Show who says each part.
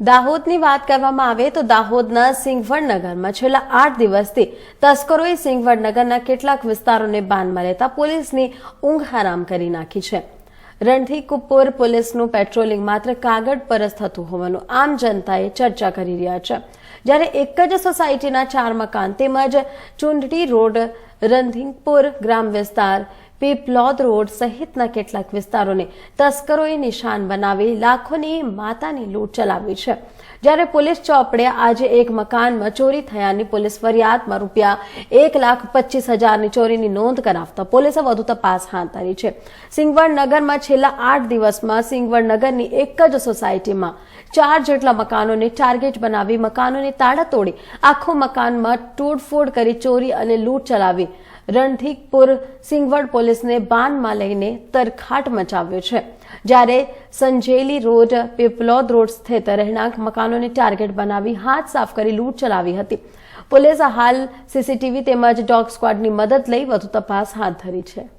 Speaker 1: દાહોદની વાત કરવામાં આવે તો દાહોદના સિંહવડનગરમાં છેલ્લા આઠ દિવસથી તસ્કરોએ સિંહવડનગરના કેટલાક વિસ્તારોને બાનમાં લેતા પોલીસની ઊંઘ હરામ કરી નાખી છે. રણથી કુપોર પોલીસનું પેટ્રોલિંગ માત્ર કાગળ પર જ થતું હોવાનું આમ જનતાએ ચર્ચા કરી રહ્યા છે. જ્યારે એક જ સોસાયટીના ચાર મકાન તેમજ ચૂંટણી રોડ રણધિંગપુર ગ્રામ વિસ્તાર પીપલોદ રોડ સહિતના કેટલાક વિસ્તારોને તસ્કરોએ નિશાન બનાવી લાખોની માતાની લૂંટ ચલાવી છે. જ્યારે પોલીસ ચોપડે આજે એક મકાનમાં ચોરી થયાની પોલીસ ફરિયાદમાં રૂપિયા એક લાખ પચીસ હજારની ચોરીની નોંધ કરાવતા પોલીસે વધુ તપાસ હાથ ધરી છે. સિંગવડ નગરમાં છેલ્લા આઠ દિવસમાં સિંગવડ નગરની એક જ સોસાયટીમાં ચાર જેટલા મકાનોને ટાર્ગેટ બનાવી મકાનોને તાળા તોડી આખું મકાનમાં તોડફોડ કરી ચોરી અને લૂંટ ચલાવી રણધીકપુર સિંગવડ પોલીસને બાનમાં લઈને તરખાટ મચાવ્યો છે. જ્યારે સંજેલી રોડ, પીપલોદ રોડ સ્થિત રહેણાંક મકાનોને ટાર્ગેટ બનાવી હાથ સાફ કરી લૂંટ ચલાવી હતી. પોલીસે હાલ સીસીટીવી તેમજ ડોગ સ્ક્વોડની મદદ લઈ વધુ તપાસ હાથ ધરી છે.